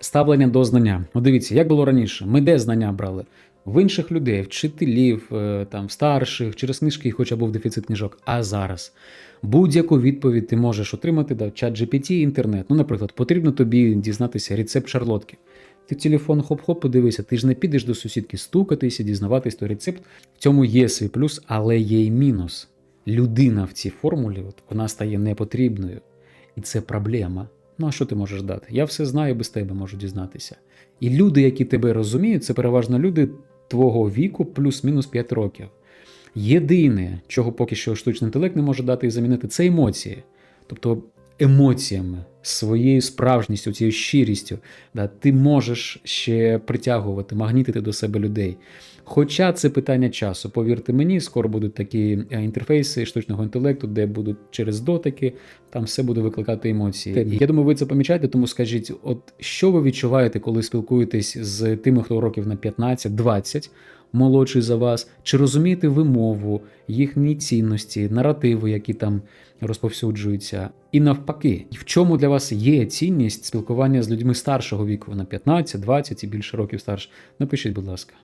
ставлення до знання. Ну, дивіться, як було раніше. Ми де знання брали? В інших людей, вчителів, е, там старших, через книжки, хоча був дефіцит книжок. А зараз будь-яку відповідь ти можеш отримати да, чат GPT, інтернет. Ну, наприклад, потрібно тобі дізнатися рецепт шарлотки. Ти телефон хоп-хоп, подивися, ти ж не підеш до сусідки стукатися, дізнаватись той рецепт. В цьому є свій плюс, але є й мінус. Людина в цій формулі от, вона стає непотрібною. І це проблема. Ну а що ти можеш дати? Я все знаю, без тебе можу дізнатися. І люди, які тебе розуміють, це переважно люди твого віку плюс-мінус 5 років. Єдине, чого поки що штучний інтелект не може дати і замінити, це емоції. Тобто емоціями, своєю справжністю, цією щирістю, да, ти можеш ще притягувати, магнітити до себе людей. Хоча це питання часу, повірте мені, скоро будуть такі е, інтерфейси штучного інтелекту, де будуть через дотики, там все буде викликати емоції. Я думаю, ви це помічаєте, тому скажіть, от що ви відчуваєте, коли спілкуєтесь з тими, хто років на 15-20, молодший за вас, чи розумієте ви мову, їхні цінності, наративи, які там розповсюджуються, і навпаки, в чому для вас є цінність спілкування з людьми старшого віку на 15, 20 і більше років старше? Напишіть, будь ласка.